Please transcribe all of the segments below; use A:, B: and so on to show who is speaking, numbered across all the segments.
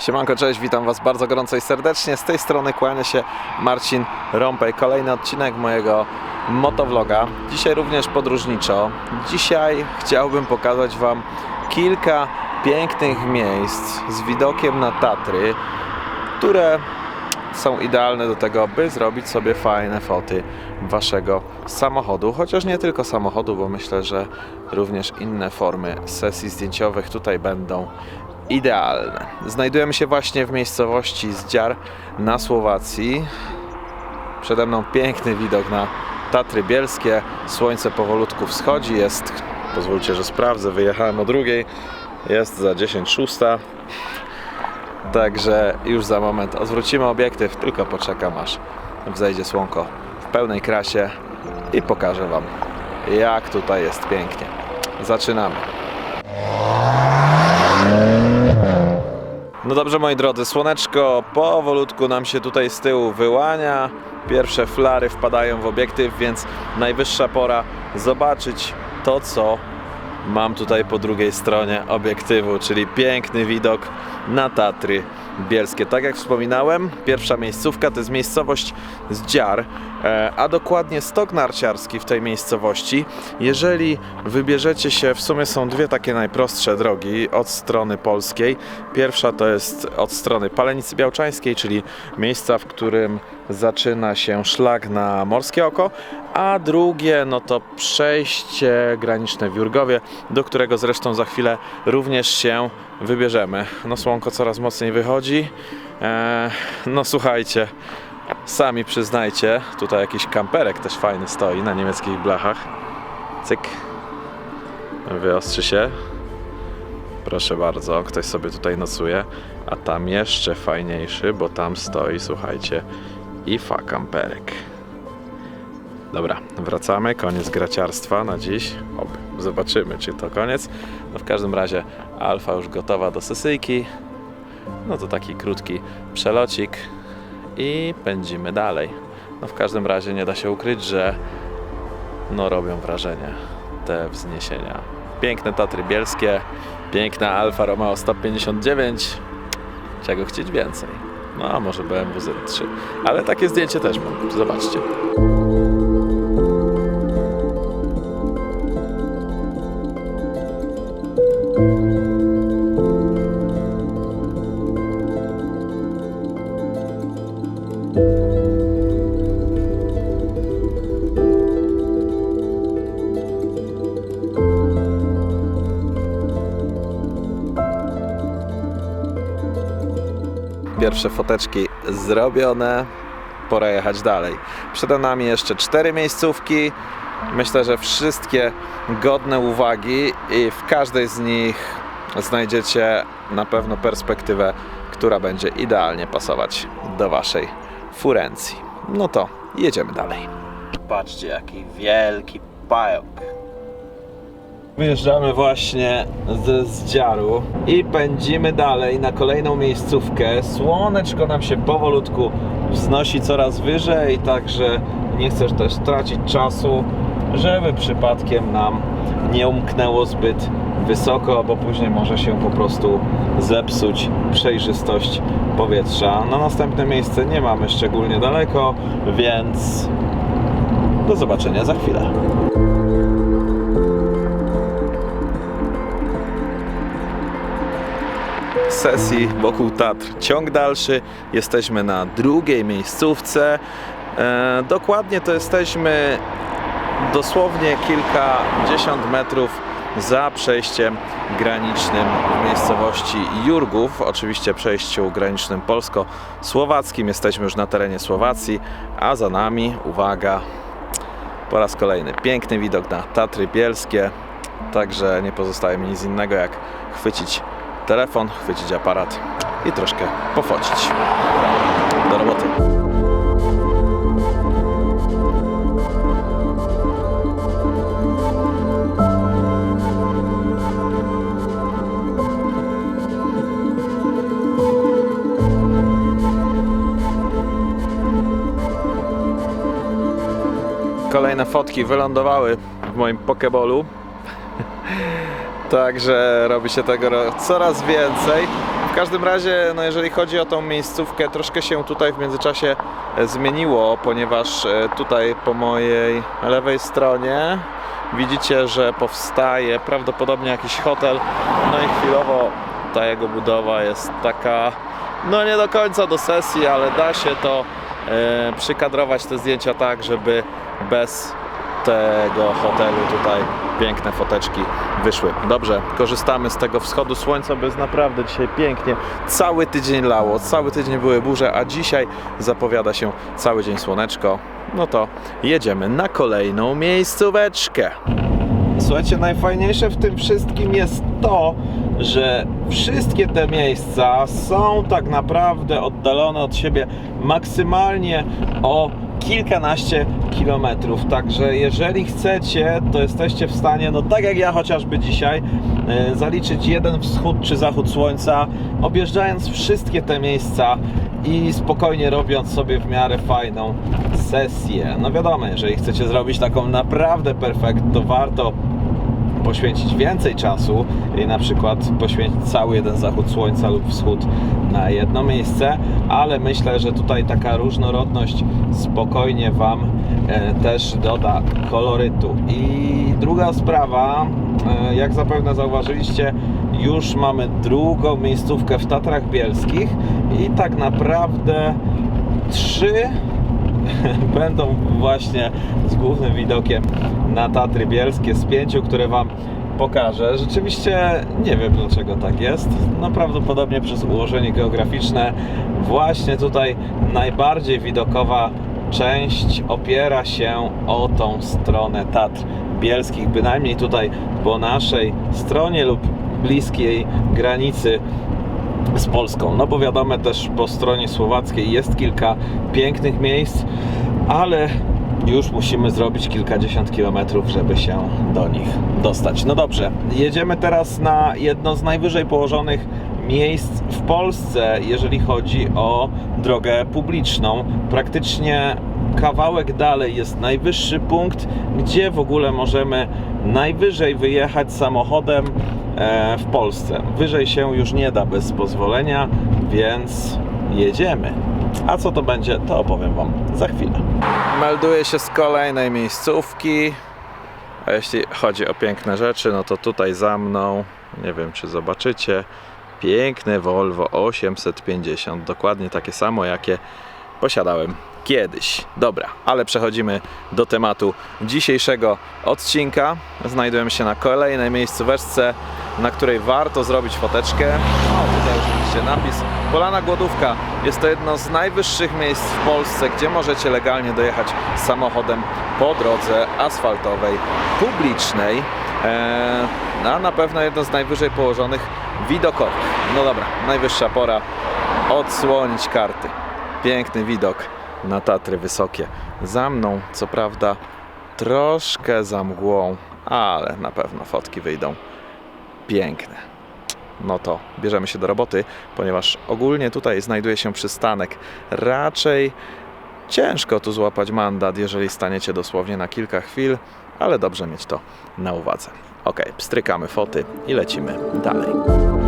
A: Siemanko, cześć, witam Was bardzo gorąco i serdecznie. Z tej strony kłania się Marcin Rąpej. Kolejny odcinek mojego motovloga. Dzisiaj również podróżniczo. Dzisiaj chciałbym pokazać Wam kilka pięknych miejsc z widokiem na Tatry, które są idealne do tego, by zrobić sobie fajne foty waszego samochodu. Chociaż nie tylko samochodu, bo myślę, że również inne formy sesji zdjęciowych tutaj będą idealne. Znajdujemy się właśnie w miejscowości Zdziar na Słowacji. Przede mną piękny widok na Tatry Bielskie. Słońce powolutku wschodzi. Jest, pozwólcie, że sprawdzę, wyjechałem o drugiej. Jest za 10.06. Także już za moment odwrócimy obiektyw, tylko poczekam aż wzejdzie słonko w pełnej krasie i pokażę Wam jak tutaj jest pięknie. Zaczynamy. No dobrze moi drodzy, słoneczko powolutku nam się tutaj z tyłu wyłania. Pierwsze flary wpadają w obiektyw, więc najwyższa pora zobaczyć to, co mam tutaj po drugiej stronie obiektywu, czyli piękny widok na Tatry Bielskie. Tak jak wspominałem, pierwsza miejscówka to jest miejscowość Zdziar, e, a dokładnie stok narciarski w tej miejscowości. Jeżeli wybierzecie się, w sumie są dwie takie najprostsze drogi od strony polskiej. Pierwsza to jest od strony Palenicy Białczańskiej, czyli miejsca, w którym zaczyna się szlak na Morskie Oko, a drugie no to przejście graniczne w Jurgowie, do którego zresztą za chwilę również się wybierzemy. No słonko coraz mocniej wychodzi. Eee, no słuchajcie, sami przyznajcie, tutaj jakiś kamperek też fajny stoi na niemieckich blachach. Cyk. Wyostrzy się. Proszę bardzo, ktoś sobie tutaj nocuje, a tam jeszcze fajniejszy, bo tam stoi, słuchajcie, IFA kamperek. Dobra, wracamy. Koniec graciarstwa na dziś. Oby. Zobaczymy, czy to koniec. No w każdym razie Alfa już gotowa do sesyjki. No to taki krótki przelocik i pędzimy dalej. No w każdym razie nie da się ukryć, że no robią wrażenie te wzniesienia. Piękne Tatry Bielskie, piękna Alfa Romeo 159. Czego chcieć więcej? No a może BMW Z3. Ale takie zdjęcie też mam. Zobaczcie. Pierwsze foteczki zrobione. Pora jechać dalej. Przed nami jeszcze cztery miejscówki. Myślę, że wszystkie godne uwagi i w każdej z nich znajdziecie na pewno perspektywę, która będzie idealnie pasować do Waszej furencji. No to jedziemy dalej. Patrzcie, jaki wielki pająk. Wyjeżdżamy właśnie ze Zdziaru i pędzimy dalej na kolejną miejscówkę. Słoneczko nam się powolutku wznosi coraz wyżej, także nie chcesz też tracić czasu, żeby przypadkiem nam nie umknęło zbyt wysoko, bo później może się po prostu zepsuć przejrzystość powietrza. Na następne miejsce nie mamy szczególnie daleko, więc do zobaczenia za chwilę. Sesji wokół Tatr. Ciąg dalszy. Jesteśmy na drugiej miejscówce. E, dokładnie to jesteśmy dosłownie kilkadziesiąt metrów za przejściem granicznym w miejscowości Jurgów, oczywiście przejściu granicznym polsko-słowackim. Jesteśmy już na terenie Słowacji, a za nami, uwaga, po raz kolejny piękny widok na Tatry Bielskie. Także nie pozostaje mi nic innego jak chwycić telefon, chwycić aparat i troszkę pofocić. Do roboty. Kolejne fotki wylądowały w moim Pokebolu. Także robi się tego coraz więcej. W każdym razie, no jeżeli chodzi o tą miejscówkę, troszkę się tutaj w międzyczasie e, zmieniło, ponieważ e, tutaj po mojej lewej stronie widzicie, że powstaje prawdopodobnie jakiś hotel. No i chwilowo ta jego budowa jest taka, no nie do końca do sesji, ale da się to e, przykadrować te zdjęcia tak, żeby bez tego hotelu tutaj piękne foteczki wyszły. Dobrze, korzystamy z tego wschodu słońca, bo jest naprawdę dzisiaj pięknie. Cały tydzień lało, cały tydzień były burze, a dzisiaj zapowiada się cały dzień słoneczko. No to jedziemy na kolejną miejscóweczkę. Słuchajcie, najfajniejsze w tym wszystkim jest to, że wszystkie te miejsca są tak naprawdę oddalone od siebie maksymalnie o kilkanaście kilometrów. Także jeżeli chcecie, to jesteście w stanie, no tak jak ja chociażby dzisiaj, e, zaliczyć jeden wschód czy zachód słońca, objeżdżając wszystkie te miejsca i spokojnie robiąc sobie w miarę fajną sesję. No wiadomo, jeżeli chcecie zrobić taką naprawdę perfekt, to warto poświęcić więcej czasu i na przykład poświęcić cały jeden zachód słońca lub wschód na jedno miejsce, ale myślę, że tutaj taka różnorodność spokojnie Wam e, też doda kolorytu. I druga sprawa, e, jak zapewne zauważyliście, już mamy drugą miejscówkę w Tatrach Bielskich i tak naprawdę trzy będą właśnie z głównym widokiem na Tatry Bielskie z pięciu, które Wam pokażę. Rzeczywiście nie wiem dlaczego tak jest. No prawdopodobnie przez ułożenie geograficzne właśnie tutaj najbardziej widokowa część opiera się o tą stronę Tatr Bielskich, bynajmniej tutaj po naszej stronie lub bliskiej granicy z Polską. No bo wiadomo też po stronie słowackiej jest kilka pięknych miejsc, ale już musimy zrobić kilkadziesiąt kilometrów, żeby się do nich dostać. No dobrze, jedziemy teraz na jedno z najwyżej położonych miejsc w Polsce, jeżeli chodzi o drogę publiczną. Praktycznie kawałek dalej jest najwyższy punkt, gdzie w ogóle możemy najwyżej wyjechać samochodem e, w Polsce. Wyżej się już nie da bez pozwolenia, więc jedziemy. A co to będzie, to opowiem Wam za chwilę. Melduję się z kolejnej miejscówki. A jeśli chodzi o piękne rzeczy, no to tutaj za mną, nie wiem czy zobaczycie, piękne Volvo 850. Dokładnie takie samo, jakie posiadałem kiedyś. Dobra, ale przechodzimy do tematu dzisiejszego odcinka. Znajdujemy się na kolejnej miejscóweczce, na której warto zrobić foteczkę. O, tutaj już widzicie napis. Polana Głodówka jest to jedno z najwyższych miejsc w Polsce, gdzie możecie legalnie dojechać samochodem po drodze asfaltowej, publicznej. Eee, a na pewno jedno z najwyżej położonych widokowych. No dobra, najwyższa pora odsłonić karty. Piękny widok na Tatry Wysokie. Za mną, co prawda, troszkę za mgłą, ale na pewno fotki wyjdą piękne. No to bierzemy się do roboty, ponieważ ogólnie tutaj znajduje się przystanek. Raczej ciężko tu złapać mandat, jeżeli staniecie dosłownie na kilka chwil, ale dobrze mieć to na uwadze. Ok, pstrykamy foty i lecimy dalej.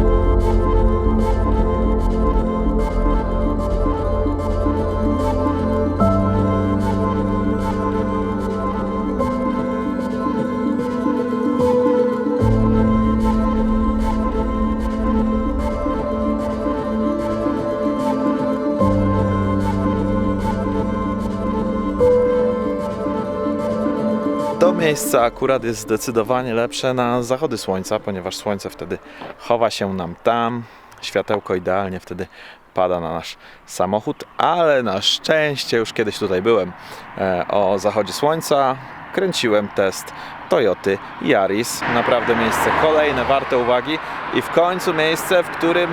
A: Miejsce akurat jest zdecydowanie lepsze na zachody słońca, ponieważ słońce wtedy chowa się nam tam. Światełko idealnie wtedy pada na nasz samochód, ale na szczęście już kiedyś tutaj byłem e, o zachodzie słońca. Kręciłem test Toyoty Yaris. Naprawdę miejsce kolejne, warte uwagi. I w końcu miejsce, w którym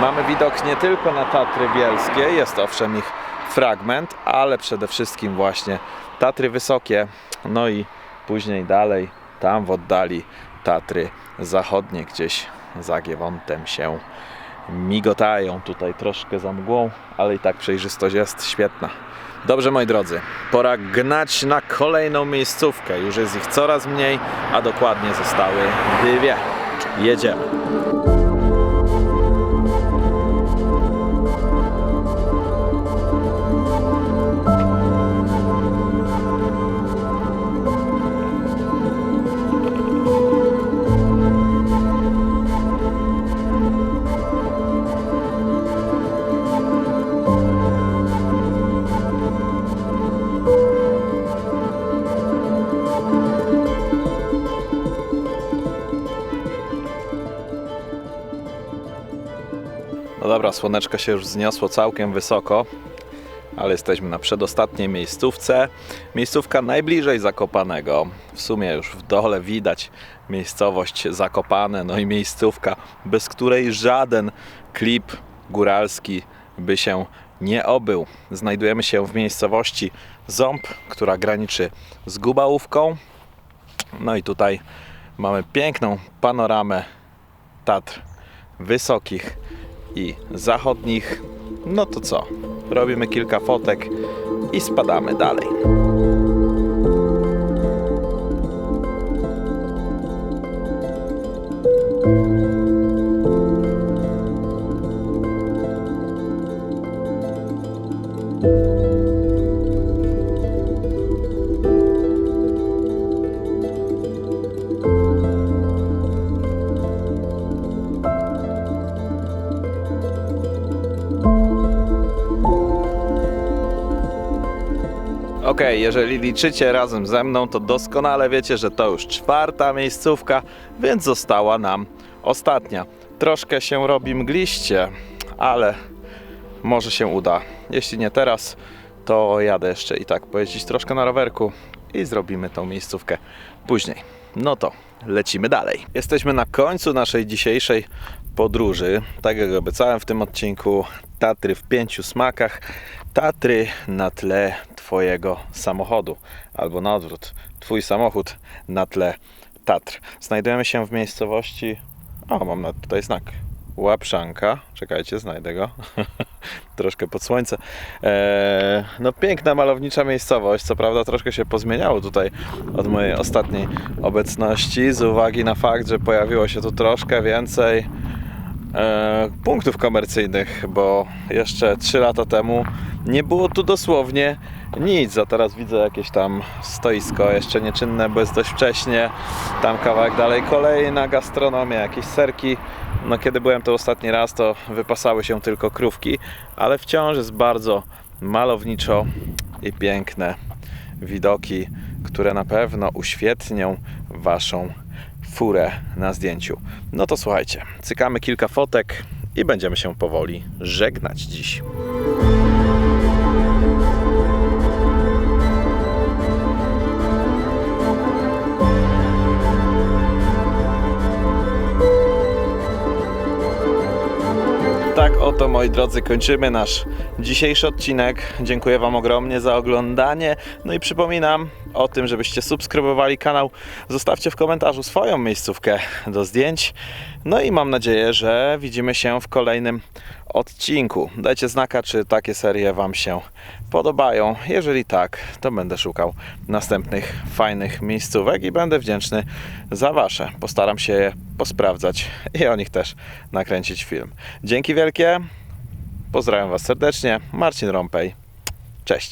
A: mamy widok nie tylko na Tatry Bielskie, jest owszem ich fragment, ale przede wszystkim właśnie Tatry Wysokie. No i później dalej, tam w oddali Tatry Zachodnie, gdzieś za Giewontem się migotają. Tutaj troszkę za mgłą, ale i tak przejrzystość jest świetna. Dobrze, moi drodzy, pora gnać na kolejną miejscówkę. Już jest ich coraz mniej, a dokładnie zostały dwie. Jedziemy. Dobra, słoneczko się już wzniosło całkiem wysoko, ale jesteśmy na przedostatniej miejscówce. Miejscówka najbliżej Zakopanego. W sumie już w dole widać miejscowość Zakopane, no i miejscówka, bez której żaden klip góralski by się nie obył. Znajdujemy się w miejscowości Ząb, która graniczy z Gubałówką. No i tutaj mamy piękną panoramę Tatr wysokich i zachodnich. No to co? Robimy kilka fotek i spadamy dalej. Jeżeli liczycie razem ze mną, to doskonale wiecie, że to już czwarta miejscówka, więc została nam ostatnia. Troszkę się robi mgliście, ale może się uda. Jeśli nie teraz, to jadę jeszcze i tak pojeździć troszkę na rowerku i zrobimy tą miejscówkę później. No to lecimy dalej. Jesteśmy na końcu naszej dzisiejszej podróży. Tak jak obiecałem w tym odcinku, Tatry w pięciu smakach. Tatry na tle Twojego samochodu, albo na odwrót, Twój samochód na tle Tatr. Znajdujemy się w miejscowości. O, mam na tutaj znak. Łapszanka. Czekajcie, znajdę go. troszkę pod słońce. Eee, no piękna, malownicza miejscowość. Co prawda troszkę się pozmieniało tutaj od mojej ostatniej obecności, z uwagi na fakt, że pojawiło się tu troszkę więcej e, punktów komercyjnych, bo jeszcze 3 lata temu nie było tu dosłownie nic, a teraz widzę jakieś tam stoisko jeszcze nieczynne, bo jest dość wcześnie. Tam kawałek dalej kolejna gastronomia, jakieś serki. No kiedy byłem to ostatni raz, to wypasały się tylko krówki, ale wciąż jest bardzo malowniczo i piękne widoki, które na pewno uświetnią Waszą furę na zdjęciu. No to słuchajcie, cykamy kilka fotek i będziemy się powoli żegnać dziś. Oto, moi drodzy, kończymy nasz dzisiejszy odcinek. Dziękuję Wam ogromnie za oglądanie. No i przypominam o tym, żebyście subskrybowali kanał. Zostawcie w komentarzu swoją miejscówkę do zdjęć. No i mam nadzieję, że widzimy się w kolejnym odcinku. Dajcie znaka, czy takie serie Wam się podobają. Jeżeli tak, to będę szukał następnych fajnych miejscówek i będę wdzięczny za Wasze. Postaram się je posprawdzać i o nich też nakręcić film. Dzięki wielkie. Pozdrawiam Was serdecznie. Marcin Rompej. Cześć.